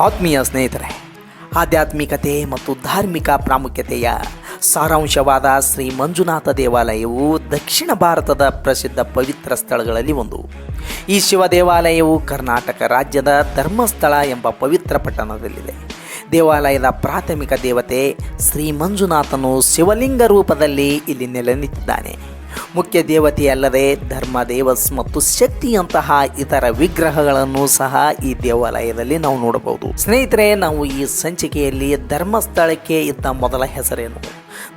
ಆತ್ಮೀಯ ಸ್ನೇಹಿತರೆ, ಆಧ್ಯಾತ್ಮಿಕತೆ ಮತ್ತು ಧಾರ್ಮಿಕ ಪ್ರಾಮುಖ್ಯತೆಯ ಸಾರಾಂಶವಾದ ಶ್ರೀ ಮಂಜುನಾಥ ದೇವಾಲಯವು ದಕ್ಷಿಣ ಭಾರತದ ಪ್ರಸಿದ್ಧ ಪವಿತ್ರ ಸ್ಥಳಗಳಲ್ಲಿ ಒಂದು. ಈ ಶಿವ ದೇವಾಲಯವು ಕರ್ನಾಟಕ ರಾಜ್ಯದ ಧರ್ಮಸ್ಥಳ ಎಂಬ ಪವಿತ್ರ ಪಟ್ಟಣದಲ್ಲಿದೆ. ದೇವಾಲಯದ ಪ್ರಾಥಮಿಕ ದೇವತೆ ಶ್ರೀ ಮಂಜುನಾಥನು ಶಿವಲಿಂಗ ರೂಪದಲ್ಲಿ ಇಲ್ಲಿ ನೆಲೆ ನಿಂತಿದ್ದಾನೆ ಮುಖ್ಯ ದೇವತೆಯಲ್ಲದೆ ಧರ್ಮ, ದೇವಸ್ ಮತ್ತು ಶಕ್ತಿಯಂತಹ ಇತರ ವಿಗ್ರಹಗಳನ್ನು ಸಹ ಈ ದೇವಾಲಯದಲ್ಲಿ ನಾವು ನೋಡಬಹುದು. ಸ್ನೇಹಿತರೆ, ನಾವು ಈ ಸಂಚಿಕೆಯಲ್ಲಿ ಧರ್ಮಸ್ಥಳಕ್ಕೆ ಇದ್ದ ಮೊದಲ ಹೆಸರೇನು?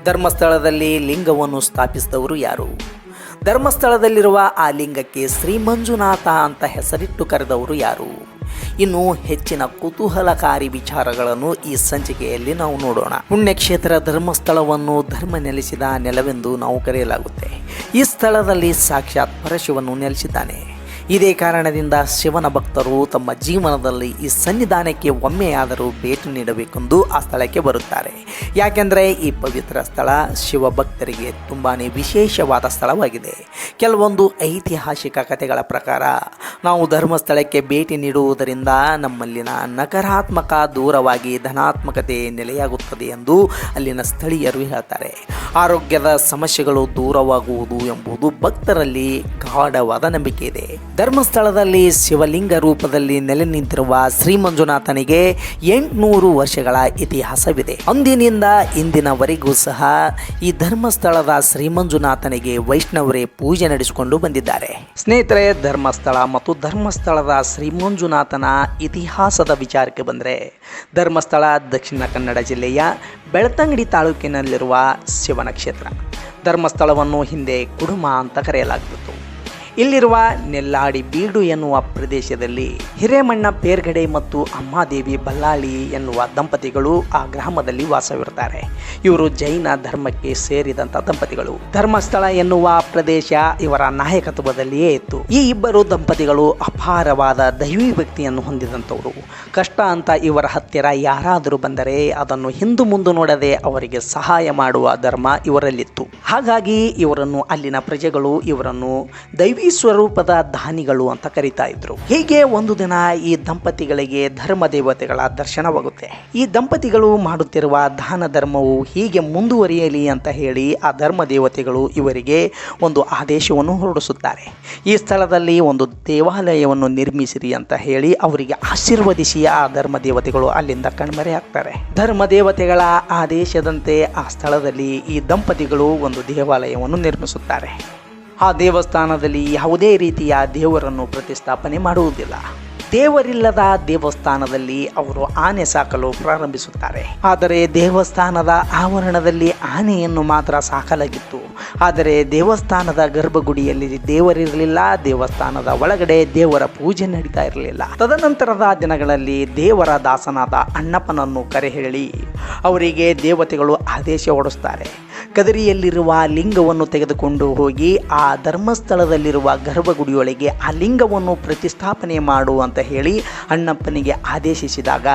ಧರ್ಮಸ್ಥಳದಲ್ಲಿ ಲಿಂಗವನ್ನು ಸ್ಥಾಪಿಸಿದವರು ಯಾರು? ಧರ್ಮಸ್ಥಳದಲ್ಲಿರುವ ಆ ಲಿಂಗಕ್ಕೆ ಶ್ರೀ ಮಂಜುನಾಥ ಅಂತ ಹೆಸರಿಟ್ಟು ಕರೆದವರು ಯಾರು? ಇನ್ನು ಹೆಚ್ಚಿನ ಕುತೂಹಲಕಾರಿ ವಿಚಾರಗಳನ್ನು ಈ ಸಂಚಿಕೆಯಲ್ಲಿ ನಾವು ನೋಡೋಣ. ಪುಣ್ಯಕ್ಷೇತ್ರ ಧರ್ಮಸ್ಥಳವನ್ನು ಧರ್ಮ ನೆಲೆಸಿದ ನೆಲವೆಂದು ನಾವು ಕರೆಯಲಾಗುತ್ತೆ. ಈ ಸ್ಥಳದಲ್ಲಿ ಸಾಕ್ಷಾತ್ ಪರಶುವನ್ನು ನೆಲೆಸಿದ್ದಾನೆ. ಇದೇ ಕಾರಣದಿಂದ ಶಿವನ ಭಕ್ತರು ತಮ್ಮ ಜೀವನದಲ್ಲಿ ಈ ಸನ್ನಿಧಾನಕ್ಕೆ ಒಮ್ಮೆಯಾದರೂ ಭೇಟಿ ನೀಡಬೇಕೆಂದು ಆ ಸ್ಥಳಕ್ಕೆ ಬರುತ್ತಾರೆ. ಯಾಕೆಂದರೆ ಈ ಪವಿತ್ರ ಸ್ಥಳ ಶಿವ ಭಕ್ತರಿಗೆ ತುಂಬಾ ವಿಶೇಷವಾದ ಸ್ಥಳವಾಗಿದೆ. ಕೆಲವೊಂದು ಐತಿಹಾಸಿಕ ಕಥೆಗಳ ಪ್ರಕಾರ ನಾವು ಧರ್ಮಸ್ಥಳಕ್ಕೆ ಭೇಟಿ ನೀಡುವುದರಿಂದ ನಮ್ಮಲ್ಲಿನ ನಕಾರಾತ್ಮಕ ದೂರವಾಗಿ ಧನಾತ್ಮಕತೆ ನೆಲೆಯಾಗುತ್ತದೆ ಎಂದು ಅಲ್ಲಿನ ಸ್ಥಳೀಯರು ಹೇಳ್ತಾರೆ. ಆರೋಗ್ಯದ ಸಮಸ್ಯೆಗಳು ದೂರವಾಗುವುದು ಎಂಬುದು ಭಕ್ತರಲ್ಲಿ ಗಾಢವಾದ ನಂಬಿಕೆ ಇದೆ. ಧರ್ಮಸ್ಥಳದಲ್ಲಿ ಶಿವಲಿಂಗ ರೂಪದಲ್ಲಿ ನೆಲೆ ನಿಂತಿರುವ ಶ್ರೀ ಮಂಜುನಾಥನಿಗೆ ಎಂಟುನೂರು ವರ್ಷಗಳ ಇತಿಹಾಸವಿದೆ. ಅಂದಿನಿಂದ ಇಂದಿನವರೆಗೂ ಸಹ ಈ ಧರ್ಮಸ್ಥಳದ ಶ್ರೀ ಮಂಜುನಾಥನಿಗೆ ವೈಷ್ಣವರೇ ಪೂಜೆ ನಡೆಸಿಕೊಂಡು ಬಂದಿದ್ದಾರೆ. ಸ್ನೇಹಿತರೆ, ಧರ್ಮಸ್ಥಳ ಮತ್ತು ಧರ್ಮಸ್ಥಳದ ಶ್ರೀ ಮಂಜುನಾಥನ ಇತಿಹಾಸದ ವಿಚಾರಕ್ಕೆ ಬಂದರೆ ಧರ್ಮಸ್ಥಳ ದಕ್ಷಿಣ ಕನ್ನಡ ಜಿಲ್ಲೆಯ ಬೆಳ್ತಂಗಡಿ ತಾಲೂಕಿನಲ್ಲಿರುವ ಶಿವನ ಕ್ಷೇತ್ರ. ಧರ್ಮಸ್ಥಳವನ್ನು ಹಿಂದೆ ಕುಡುಮ ಅಂತ ಕರೆಯಲಾಗ್ತಿತ್ತು ಇಲ್ಲಿರುವ ನೆಲ್ಲಾಡಿ ಬೀಡು ಎನ್ನುವ ಪ್ರದೇಶದಲ್ಲಿ ಹಿರೇಮಣ್ಣ ಪೇರ್ಗಡೆ ಮತ್ತು ಅಮ್ಮಾದೇವಿ ಬಲ್ಲಾಳಿ ಎನ್ನುವ ದಂಪತಿಗಳು ಆ ಗ್ರಾಮದಲ್ಲಿ ವಾಸವಿರುತ್ತಾರೆ. ಇವರು ಜೈನ ಧರ್ಮಕ್ಕೆ ಸೇರಿದಂಥ ದಂಪತಿಗಳು. ಧರ್ಮಸ್ಥಳ ಎನ್ನುವ ಪ್ರದೇಶ ಇವರ ನಾಯಕತ್ವದಲ್ಲಿಯೇ ಇತ್ತು. ಈ ಇಬ್ಬರು ದಂಪತಿಗಳು ಅಪಾರವಾದ ದೈವಿ ವ್ಯಕ್ತಿಯನ್ನು ಹೊಂದಿದಂಥವರು. ಕಷ್ಟ ಅಂತ ಇವರ ಹತ್ತಿರ ಯಾರಾದರೂ ಬಂದರೆ ಅದನ್ನು ಹಿಂದು ಮುಂದೆ ನೋಡದೆ ಅವರಿಗೆ ಸಹಾಯ ಮಾಡುವ ಧರ್ಮ ಇವರಲ್ಲಿತ್ತು. ಹಾಗಾಗಿ ಇವರನ್ನು ಅಲ್ಲಿನ ಪ್ರಜೆಗಳು ಇವರನ್ನು ದೈವಿ ಸ್ವರೂಪದ ದಾನಿಗಳು ಅಂತ ಕರೀತಾ ಇದ್ರು. ಹೀಗೆ ಒಂದು ದಿನ ಈ ದಂಪತಿಗಳಿಗೆ ಧರ್ಮ ದೇವತೆಗಳ ದರ್ಶನವಾಗುತ್ತೆ. ಈ ದಂಪತಿಗಳು ಮಾಡುತ್ತಿರುವ ದಾನ ಧರ್ಮವು ಹೀಗೆ ಮುಂದುವರಿಯಲಿ ಅಂತ ಹೇಳಿ ಆ ಧರ್ಮ ದೇವತೆಗಳು ಇವರಿಗೆ ಒಂದು ಆದೇಶವನ್ನು ಹೊರಡಿಸುತ್ತಾರೆ. ಈ ಸ್ಥಳದಲ್ಲಿ ಒಂದು ದೇವಾಲಯವನ್ನು ನಿರ್ಮಿಸಿರಿ ಅಂತ ಹೇಳಿ ಅವರಿಗೆ ಆಶೀರ್ವದಿಸಿ ಆ ಧರ್ಮ ದೇವತೆಗಳು ಅಲ್ಲಿಂದ ಕಣ್ಮರೆಯಾಗ್ತಾರೆ ಧರ್ಮ ದೇವತೆಗಳ ಆದೇಶದಂತೆ ಆ ಸ್ಥಳದಲ್ಲಿ ಈ ದಂಪತಿಗಳು ಒಂದು ದೇವಾಲಯವನ್ನು ನಿರ್ಮಿಸುತ್ತಾರೆ. ಆ ದೇವಸ್ಥಾನದಲ್ಲಿ ಯಾವುದೇ ರೀತಿಯ ದೇವರನ್ನು ಪ್ರತಿಷ್ಠಾಪನೆ ಮಾಡುವುದಿಲ್ಲ. ದೇವರಿಲ್ಲದ ದೇವಸ್ಥಾನದಲ್ಲಿ ಅವರು ಆನೆ ಸಾಕಲು ಪ್ರಾರಂಭಿಸುತ್ತಾರೆ. ಆದರೆ ದೇವಸ್ಥಾನದ ಆವರಣದಲ್ಲಿ ಆನೆಯನ್ನು ಮಾತ್ರ ಸಾಕಲಾಗಿತ್ತು. ಆದರೆ ದೇವಸ್ಥಾನದ ಗರ್ಭಗುಡಿಯಲ್ಲಿ ದೇವರಿರಲಿಲ್ಲ, ದೇವಸ್ಥಾನದ ಒಳಗಡೆ ದೇವರ ಪೂಜೆ ನಡೀತಾ ಇರಲಿಲ್ಲ. ತದನಂತರದ ದಿನಗಳಲ್ಲಿ ದೇವರ ದಾಸನಾದ ಅಣ್ಣಪ್ಪನನ್ನು ಕರೆ ಹೇಳಿ ಅವರಿಗೆ ದೇವತೆಗಳು ಆದೇಶ ಹೊಡಿಸ್ತಾರೆ ಕದರಿಯಲ್ಲಿರುವ ಲಿಂಗವನ್ನು ತೆಗೆದುಕೊಂಡು ಹೋಗಿ ಆ ಧರ್ಮಸ್ಥಳದಲ್ಲಿರುವ ಗರ್ಭಗುಡಿಯೊಳಗೆ ಆ ಲಿಂಗವನ್ನು ಪ್ರತಿಷ್ಠಾಪನೆ ಮಾಡು ಅಂತ ಹೇಳಿ ಅಣ್ಣಪ್ಪನಿಗೆ ಆದೇಶಿಸಿದಾಗ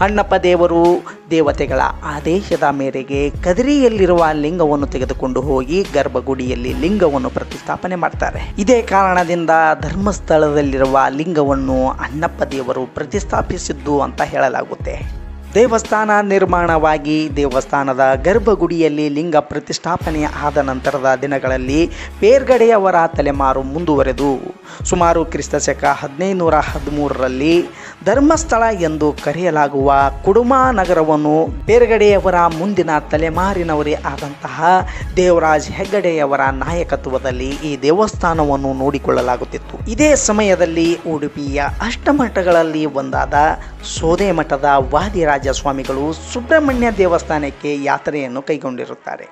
ಅಣ್ಣಪ್ಪ ದೇವರು, ದೇವತೆಗಳ ಆದೇಶದ ಮೇರೆಗೆ ಕದರಿಯಲ್ಲಿರುವ ಲಿಂಗವನ್ನು ತೆಗೆದುಕೊಂಡು ಹೋಗಿ ಗರ್ಭಗುಡಿಯಲ್ಲಿ ಲಿಂಗವನ್ನು ಪ್ರತಿಷ್ಠಾಪನೆ ಮಾಡ್ತಾರೆ. ಇದೇ ಕಾರಣದಿಂದ ಧರ್ಮಸ್ಥಳದಲ್ಲಿರುವ ಲಿಂಗವನ್ನು ಅಣ್ಣಪ್ಪ ದೇವರು ಪ್ರತಿಷ್ಠಾಪಿಸಿದ್ದು ಅಂತ ಹೇಳಲಾಗುತ್ತೆ. ದೇವಸ್ಥಾನ ನಿರ್ಮಾಣವಾಗಿ ದೇವಸ್ಥಾನದ ಗರ್ಭಗುಡಿಯಲ್ಲಿ ಲಿಂಗ ಪ್ರತಿಷ್ಠಾಪನೆ ಆದ ನಂತರದ ದಿನಗಳಲ್ಲಿ ಪೇರ್ಗಡೆಯವರ ತಲೆಮಾರು ಮುಂದುವರೆದು. ಸುಮಾರು ಕ್ರಿಸ್ತ ಶಕ ಹದಿನೈದುನೂರ ಹದಿಮೂರರಲ್ಲಿ ಧರ್ಮಸ್ಥಳ ಎಂದು ಕರೆಯಲಾಗುವ ಕುಡುಮಾ ನಗರವನ್ನು ಬೇರ್ಗಡೆಯವರ ಮುಂದಿನ ತಲೆಮಾರಿನವರೇ ಆದಂತಹ ದೇವರಾಜ್ ಹೆಗ್ಗಡೆಯವರ ನಾಯಕತ್ವದಲ್ಲಿ ಈ ದೇವಸ್ಥಾನವನ್ನು ನೋಡಿಕೊಳ್ಳಲಾಗುತ್ತಿತ್ತು. ಇದೇ ಸಮಯದಲ್ಲಿ ಉಡುಪಿಯ ಅಷ್ಟಮಠಗಳಲ್ಲಿ ಒಂದಾದ ಸೋದೆ ಮಠದ ವಾದಿರಾಜ ಸ್ವಾಮಿಗಳು ಸುಬ್ರಹ್ಮಣ್ಯ ದೇವಸ್ಥಾನಕ್ಕೆ ಯಾತ್ರೆಯನ್ನು ಕೈಗೊಂಡಿರುತ್ತಾರೆ.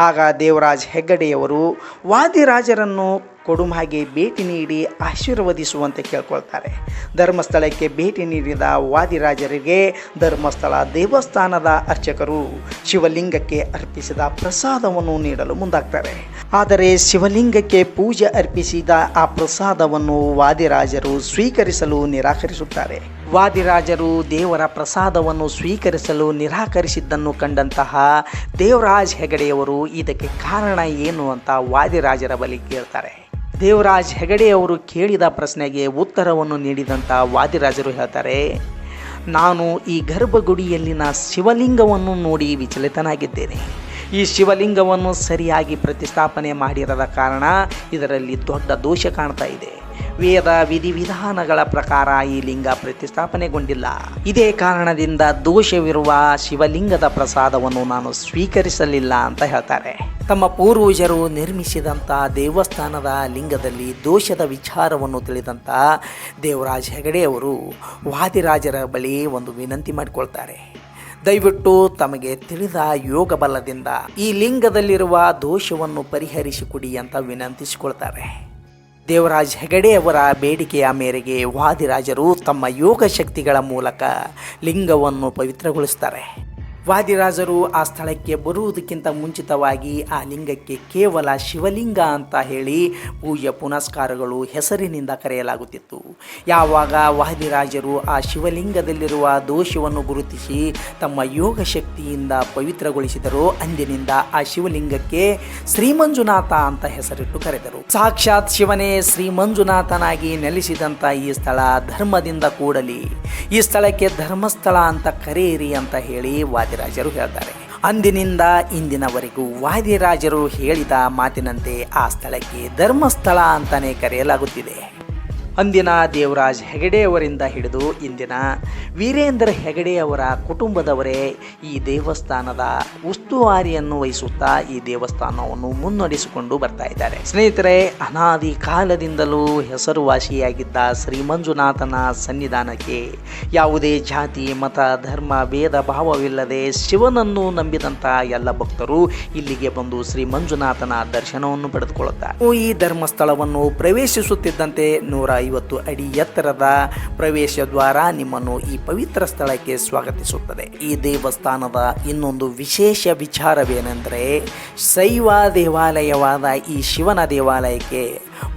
ಆಗ ದೇವರಾಜ್ ಹೆಗ್ಗಡೆಯವರು ವಾದಿರಾಜರನ್ನು ಕೊಡುಮಾಗೆ ಭೇಟಿ ನೀಡಿ ಆಶೀರ್ವದಿಸುವಂತೆ ಕೇಳ್ಕೊಳ್ತಾರೆ. ಧರ್ಮಸ್ಥಳಕ್ಕೆ ಭೇಟಿ ನೀಡಿದ ವಾದಿರಾಜರಿಗೆ ಧರ್ಮಸ್ಥಳ ದೇವಸ್ಥಾನದ ಅರ್ಚಕರು ಶಿವಲಿಂಗಕ್ಕೆ ಅರ್ಪಿಸಿದ ಪ್ರಸಾದವನ್ನು ನೀಡಲು ಮುಂದಾಗ್ತಾರೆ ಆದರೆ ಶಿವಲಿಂಗಕ್ಕೆ ಪೂಜೆ ಅರ್ಪಿಸಿದ ಆ ಪ್ರಸಾದವನ್ನು ವಾದಿರಾಜರು ಸ್ವೀಕರಿಸಲು ನಿರಾಕರಿಸುತ್ತಾರೆ. ವಾದಿರಾಜರು ದೇವರ ಪ್ರಸಾದವನ್ನು ಸ್ವೀಕರಿಸಲು ನಿರಾಕರಿಸಿದ್ದನ್ನು ಕಂಡಂತಹ ದೇವರಾಜ್ ಹೆಗಡೆಯವರು ಇದಕ್ಕೆ ಕಾರಣ ಏನು ಅಂತ ವಾದಿರಾಜರ ಬಳಿ ಕೇಳ್ತಾರೆ. ದೇವರಾಜ್ ಹೆಗಡೆಯವರು ಕೇಳಿದ ಪ್ರಶ್ನೆಗೆ ಉತ್ತರವನ್ನು ನೀಡಿದಂಥ ವಾದಿರಾಜರು ಹೇಳ್ತಾರೆ, ನಾನು ಈ ಗರ್ಭಗುಡಿಯಲ್ಲಿನ ಶಿವಲಿಂಗವನ್ನು ನೋಡಿ ವಿಚಲಿತನಾಗಿದ್ದೇನೆ. ಈ ಶಿವಲಿಂಗವನ್ನು ಸರಿಯಾಗಿ ಪ್ರತಿಷ್ಠಾಪನೆ ಮಾಡಿರದ ಕಾರಣ ಇದರಲ್ಲಿ ದೊಡ್ಡ ದೋಷ ಕಾಣ್ತಾ ಇದೆ. ವೇದ ವಿಧಿವಿಧಾನಗಳ ಪ್ರಕಾರ ಈ ಲಿಂಗ ಪ್ರತಿಷ್ಠಾಪನೆಗೊಂಡಿಲ್ಲ. ಇದೇ ಕಾರಣದಿಂದ ದೋಷವಿರುವ ಶಿವಲಿಂಗದ ಪ್ರಸಾದವನ್ನು ನಾನು ಸ್ವೀಕರಿಸಲಿಲ್ಲ ಅಂತ ಹೇಳ್ತಾರೆ. ತಮ್ಮ ಪೂರ್ವಜರು ನಿರ್ಮಿಸಿದಂಥ ದೇವಸ್ಥಾನದ ಲಿಂಗದಲ್ಲಿ ದೋಷದ ವಿಚಾರವನ್ನು ತಿಳಿದಂಥ ದೇವರಾಜ್ ಹೆಗಡೆಯವರು ವಾದಿರಾಜರ ಬಳಿ ಒಂದು ವಿನಂತಿ ಮಾಡಿಕೊಳ್ತಾರೆ. ದಯವಿಟ್ಟು ತಮಗೆ ತಿಳಿದ ಯೋಗ ಬಲದಿಂದ ಈ ಲಿಂಗದಲ್ಲಿರುವ ದೋಷವನ್ನು ಪರಿಹರಿಸಿಕೊಡಿ ಅಂತ ವಿನಂತಿಸಿಕೊಳ್ತಾರೆ. ದೇವರಾಜ್ ಹೆಗಡೆಯವರ ಬೇಡಿಕೆಯ ಮೇರೆಗೆ ವಾದಿರಾಜರು ತಮ್ಮ ಯೋಗ ಶಕ್ತಿಗಳ ಮೂಲಕ ಲಿಂಗವನ್ನು ಪವಿತ್ರಗೊಳಿಸ್ತಾರೆ. ವಾದಿರಾಜರು ಆ ಸ್ಥಳಕ್ಕೆ ಬರುವುದಕ್ಕಿಂತ ಮುಂಚಿತವಾಗಿ ಆ ಲಿಂಗಕ್ಕೆ ಕೇವಲ ಶಿವಲಿಂಗ ಅಂತ ಹೇಳಿ ಪೂಜೆ ಪುನಸ್ಕಾರಗಳು ಹೆಸರಿನಿಂದ ಕರೆಯಲಾಗುತ್ತಿತ್ತು. ಯಾವಾಗ ವಾದಿರಾಜರು ಆ ಶಿವಲಿಂಗದಲ್ಲಿರುವ ದೋಷವನ್ನು ಗುರುತಿಸಿ ತಮ್ಮ ಯೋಗ ಶಕ್ತಿಯಿಂದ ಪವಿತ್ರಗೊಳಿಸಿದರೋ, ಅಂದಿನಿಂದ ಆ ಶಿವಲಿಂಗಕ್ಕೆ ಶ್ರೀಮಂಜುನಾಥ ಅಂತ ಹೆಸರಿಟ್ಟು ಕರೆದರು. ಸಾಕ್ಷಾತ್ ಶಿವನೇ ಶ್ರೀಮಂಜುನಾಥನಾಗಿ ನೆಲೆಸಿದಂಥ ಈ ಸ್ಥಳ ಧರ್ಮದಿಂದ ಕೂಡಲಿ. ಈ ಸ್ಥಳಕ್ಕೆ ಧರ್ಮಸ್ಥಳ ಅಂತ ಕರೆಯಿರಿ ಅಂತ ಹೇಳಿ ವಾದಿರಾಜರು ಹೇಳ್ತಾರೆ. ಅಂದಿನಿಂದ ಇಂದಿನವರೆಗೂ ವಾದಿರಾಜರು ಹೇಳಿದ ಮಾತಿನಂತೆ ಆ ಸ್ಥಳಕ್ಕೆ ಧರ್ಮಸ್ಥಳ ಅಂತಾನೆ ಕರೆಯಲಾಗುತ್ತಿದೆ. ಅಂದಿನ ದೇವರಾಜ್ ಹೆಗಡೆಯವರಿಂದ ಹಿಡಿದು ಇಂದಿನ ವೀರೇಂದ್ರ ಹೆಗಡೆಯವರ ಕುಟುಂಬದವರೇ ಈ ದೇವಸ್ಥಾನದ ಉಸ್ತುವಾರಿಯನ್ನು ವಹಿಸುತ್ತಾ ಈ ದೇವಸ್ಥಾನವನ್ನು ಮುನ್ನಡೆಸಿಕೊಂಡು ಬರ್ತಾ ಇದ್ದಾರೆ. ಸ್ನೇಹಿತರೆ, ಅನಾದಿ ಕಾಲದಿಂದಲೂ ಹೆಸರುವಾಸಿಯಾಗಿದ್ದ ಶ್ರೀ ಮಂಜುನಾಥನ ಸನ್ನಿಧಾನಕ್ಕೆ ಯಾವುದೇ ಜಾತಿ, ಮತ, ಧರ್ಮ, ಭೇದ ಭಾವವಿಲ್ಲದೆ ಶಿವನನ್ನು ನಂಬಿದಂತಹ ಎಲ್ಲ ಭಕ್ತರು ಇಲ್ಲಿಗೆ ಬಂದು ಶ್ರೀ ಮಂಜುನಾಥನ ದರ್ಶನವನ್ನು ಪಡೆದುಕೊಳ್ಳುತ್ತಾರೆ. ಈ ಧರ್ಮಸ್ಥಳವನ್ನು ಪ್ರವೇಶಿಸುತ್ತಿದ್ದಂತೆ ನೂರ ಐವತ್ತು ಅಡಿ ಎತ್ತರದ ಪ್ರವೇಶ ದ್ವಾರ ನಿಮ್ಮನ್ನು ಈ ಪವಿತ್ರ ಸ್ಥಳಕ್ಕೆ ಸ್ವಾಗತಿಸುತ್ತದೆ. ಈ ದೇವಸ್ಥಾನದ ಇನ್ನೊಂದು ವಿಶೇಷ ವಿಚಾರವೇನೆಂದರೆ ಶೈವ ದೇವಾಲಯವಾದ ಈ ಶಿವನ ದೇವಾಲಯಕ್ಕೆ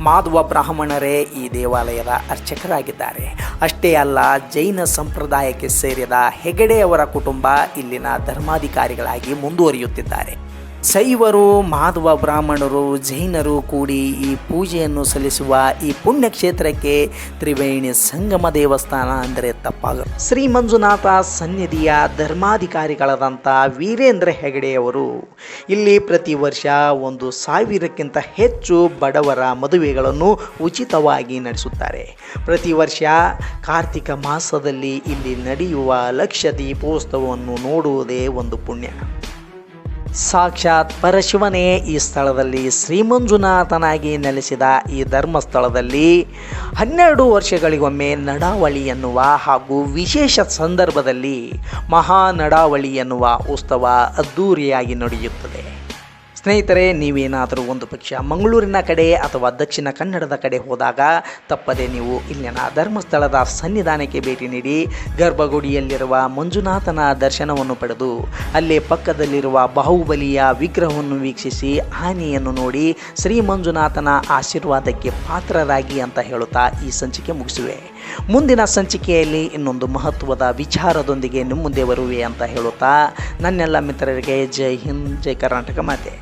ಮಾಧವ ಬ್ರಾಹ್ಮಣರೇ ಈ ದೇವಾಲಯದ ಅರ್ಚಕರಾಗಿದ್ದಾರೆ. ಅಷ್ಟೇ ಅಲ್ಲ, ಜೈನ ಸಂಪ್ರದಾಯಕ್ಕೆ ಸೇರಿದ ಹೆಗಡೆಯವರ ಕುಟುಂಬ ಇಲ್ಲಿನ ಧರ್ಮಾಧಿಕಾರಿಗಳಾಗಿ ಮುಂದುವರಿಯುತ್ತಿದ್ದಾರೆ. ಶೈವರು ಮಾಧವ ಬ್ರಾಹ್ಮಣರು, ಜೈನರು ಕೂಡಿ ಈ ಪೂಜೆಯನ್ನು ಸಲ್ಲಿಸುವ ಈ ಪುಣ್ಯಕ್ಷೇತ್ರಕ್ಕೆ ತ್ರಿವೇಣಿ ಸಂಗಮ ದೇವಸ್ಥಾನ ಅಂದರೆ ತಪ್ಪಾಗ ಶ್ರೀ ಮಂಜುನಾಥ ಸನ್ನಿಧಿಯ ಧರ್ಮಾಧಿಕಾರಿಗಳಾದಂಥ ವೀರೇಂದ್ರ ಹೆಗಡೆಯವರು ಇಲ್ಲಿ ಪ್ರತಿ ವರ್ಷ ಒಂದು ಸಾವಿರಕ್ಕಿಂತ ಹೆಚ್ಚು ಬಡವರ ಮದುವೆಗಳನ್ನು ಉಚಿತವಾಗಿ ನಡೆಸುತ್ತಾರೆ. ಪ್ರತಿ ವರ್ಷ ಕಾರ್ತಿಕ ಮಾಸದಲ್ಲಿ ಇಲ್ಲಿ ನಡೆಯುವ ಲಕ್ಷ ದೀಪೋತ್ಸವವನ್ನು ನೋಡುವುದೇ ಒಂದು ಪುಣ್ಯ. ಸಾಕ್ಷಾತ್ ಪರಶಿವನೇ ಈ ಸ್ಥಳದಲ್ಲಿ ಶ್ರೀಮಂಜುನಾಥನಾಗಿ ನೆಲೆಸಿದ ಈ ಧರ್ಮಸ್ಥಳದಲ್ಲಿ ಹನ್ನೆರಡು ವರ್ಷಗಳಿಗೊಮ್ಮೆ ನಡಾವಳಿ ಎನ್ನುವ ಹಾಗೂ ವಿಶೇಷ ಸಂದರ್ಭದಲ್ಲಿ ಮಹಾ ನಡಾವಳಿ ಎನ್ನುವ ಉತ್ಸವ ಅದ್ಧೂರಿಯಾಗಿ ನಡೆಯುತ್ತದೆ. ಸ್ನೇಹಿತರೆ, ನೀವೇನಾದರೂ ಒಂದು ಪಕ್ಷ ಮಂಗಳೂರಿನ ಕಡೆ ಅಥವಾ ದಕ್ಷಿಣ ಕನ್ನಡದ ಕಡೆ ಹೋದಾಗ ತಪ್ಪದೆ ನೀವು ಇಲ್ಲಿನ ಧರ್ಮಸ್ಥಳದ ಸನ್ನಿಧಾನಕ್ಕೆ ಭೇಟಿ ನೀಡಿ ಗರ್ಭಗುಡಿಯಲ್ಲಿರುವ ಮಂಜುನಾಥನ ದರ್ಶನವನ್ನು ಪಡೆದು ಅಲ್ಲೇ ಪಕ್ಕದಲ್ಲಿರುವ ಬಾಹುಬಲಿಯ ವಿಗ್ರಹವನ್ನು ವೀಕ್ಷಿಸಿ ಆನೆಯನ್ನು ನೋಡಿ ಶ್ರೀ ಮಂಜುನಾಥನ ಆಶೀರ್ವಾದಕ್ಕೆ ಪಾತ್ರರಾಗಿ ಅಂತ ಹೇಳುತ್ತಾ ಈ ಸಂಚಿಕೆ ಮುಗಿಸುವೆ. ಮುಂದಿನ ಸಂಚಿಕೆಯಲ್ಲಿ ಇನ್ನೊಂದು ಮಹತ್ವದ ವಿಚಾರದೊಂದಿಗೆ ನಿಮ್ಮ ಮುಂದೆ ಬರುವೆ ಅಂತ ಹೇಳುತ್ತಾ ನನ್ನೆಲ್ಲ ಮಿತ್ರರಿಗೆ ಜೈ ಹಿಂದ್, ಜೈ ಕರ್ನಾಟಕ ಮಾತೆ.